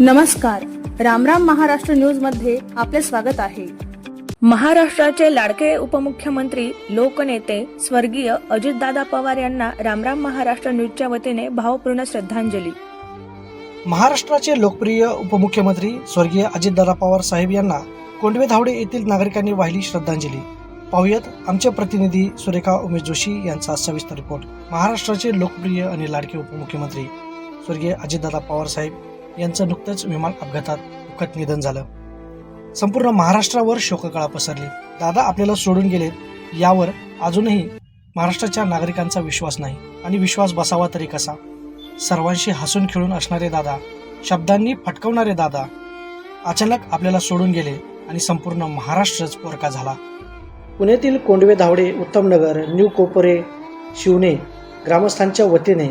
नमस्कार. रामराम महाराष्ट्र न्यूजमध्ये आपले स्वागत आहे. महाराष्ट्राचे लाडके उपमुख्यमंत्री लोकनेते स्वर्गीय अजितदादा पवार यांना रामराम महाराष्ट्र न्यूजच्या वतीने भावपूर्ण श्रद्धांजली. महाराष्ट्राचे लोकप्रिय उपमुख्यमंत्री स्वर्गीय अजितदादा पवार साहेब यांना कोंडवे धावडे येथील नागरिकांनी वाहिली श्रद्धांजली. पाहुयात आमचे प्रतिनिधी सुरेखा उमेश जोशी यांचा सविस्तर रिपोर्ट. महाराष्ट्राचे लोकप्रिय आणि लाडके उपमुख्यमंत्री स्वर्गीय अजितदादा पवार साहेब यांचं नुकतंच विमान अपघातात दुःखद निधन झालं. संपूर्ण महाराष्ट्रावर शोककळा पसरली. दादा आपल्याला सोडून गेलेत यावर अजूनही महाराष्ट्राच्या नागरिकांचा विश्वास नाही आणि विश्वास बसावा तरी कसा? सर्वांशी हसून खेळून असणारे दादा शब्दांनी फटकवणारे दादा अचानक आपल्याला सोडून गेले आणि संपूर्ण महाराष्ट्रच पोरका झाला. पुण्यातील कोंडवे धावडे उत्तमनगर न्यू कोपरे शिवणे ग्रामस्थांच्या वतीने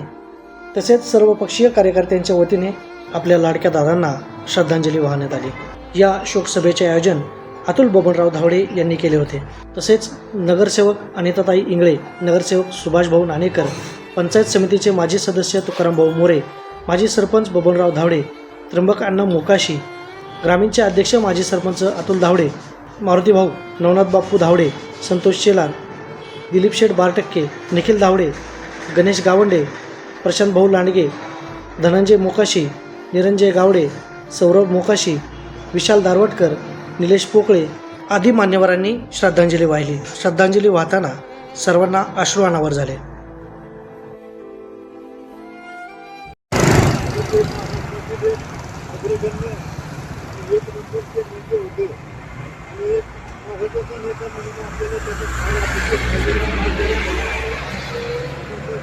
तसेच सर्वपक्षीय कार्यकर्त्यांच्या वतीने आपल्या लाडक्या दादांना श्रद्धांजली वाहण्यात आली. या शोकसभेचे आयोजन अतुल बबनराव धावडे यांनी केले होते. तसेच नगरसेवक अनिताताई इंगळे नगरसेवक सुभाषभाऊ नाणेकर पंचायत समितीचे माजी सदस्य तुकारामभाऊ मोरे माजी सरपंच बबनराव धावडे त्र्यंबक अण्णा मोकाशी ग्रामीणचे अध्यक्ष माजी सरपंच अतुल धावडे मारुती भाऊ नवनाथ बाप्पू धावडे संतोष शेलार दिलीप शेठ बारटक्के निखिल धावडे गणेश गावंडे प्रशांत भाऊ लांडगे धनंजय मोकाशी निरंजय गावडे सौरभ मोकाशी विशाल दारवटकर निलेश पोकळे आदी मान्यवरांनी श्रद्धांजली वाहिली. श्रद्धांजली वाहताना सर्वांना अश्रू अनावर झाले.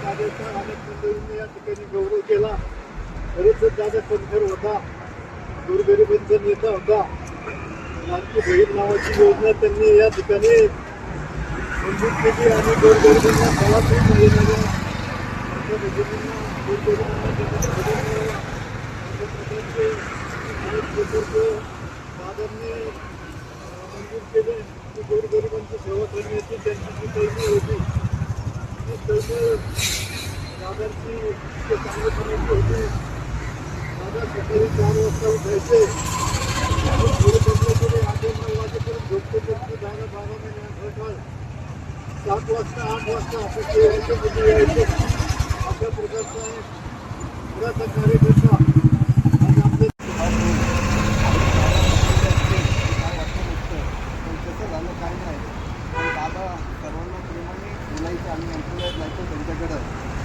आपल्याला ठिकाणी गौरव केला खरंच दादा कणखर होता. गोरगरिबांचा नेता होता. लाडकी बहीण नावाची योजना त्यांनी या ठिकाणी मंजूर केली आणि गोरगरिबांना फळाफळ मिळणाऱ्या आमच्या दादांनी मंजूर केले की गोरगरिबांची सेवा करण्याची त्यांची जी तैमी होती ती तैमी दादांची इतके चांगलेपणाची होती सकाळी चार वाजता उठायचे आणि थोडे बदले सात वाजता आठ वाजता असं यायचे कुठे यायचे अशा प्रकारचा एक पुराचा कार्यकर्ता आणि आपले कसं झालं काय नाही पण दादा सर्वांना प्रेमाने बोलायचं जायचं त्यांच्याकडं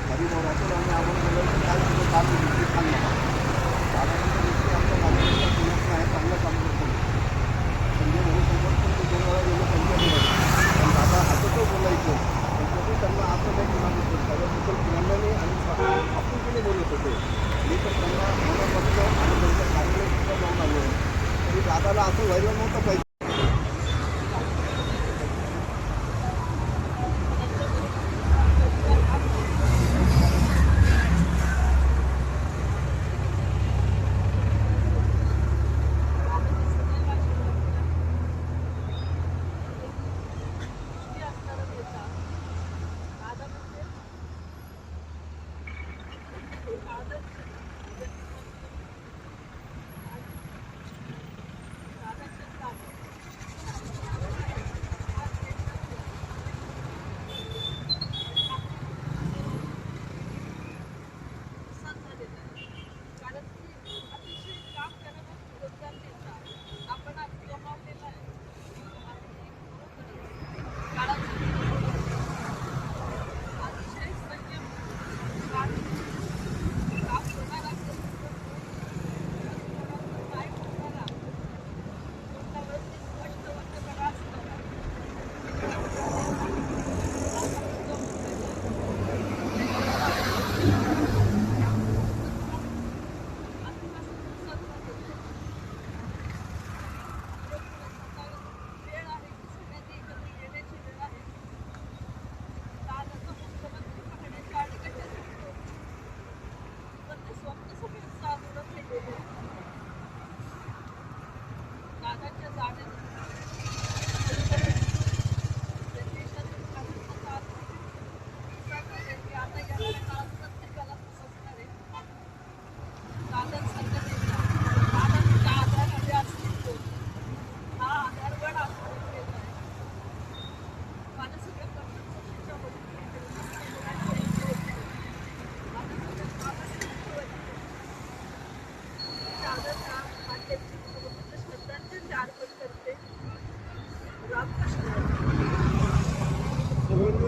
हरी राहतो आणि आपण बोलायचं काय तुझं काम आहे तरी दादाला असं व्हायला नव्हतं पाहिजे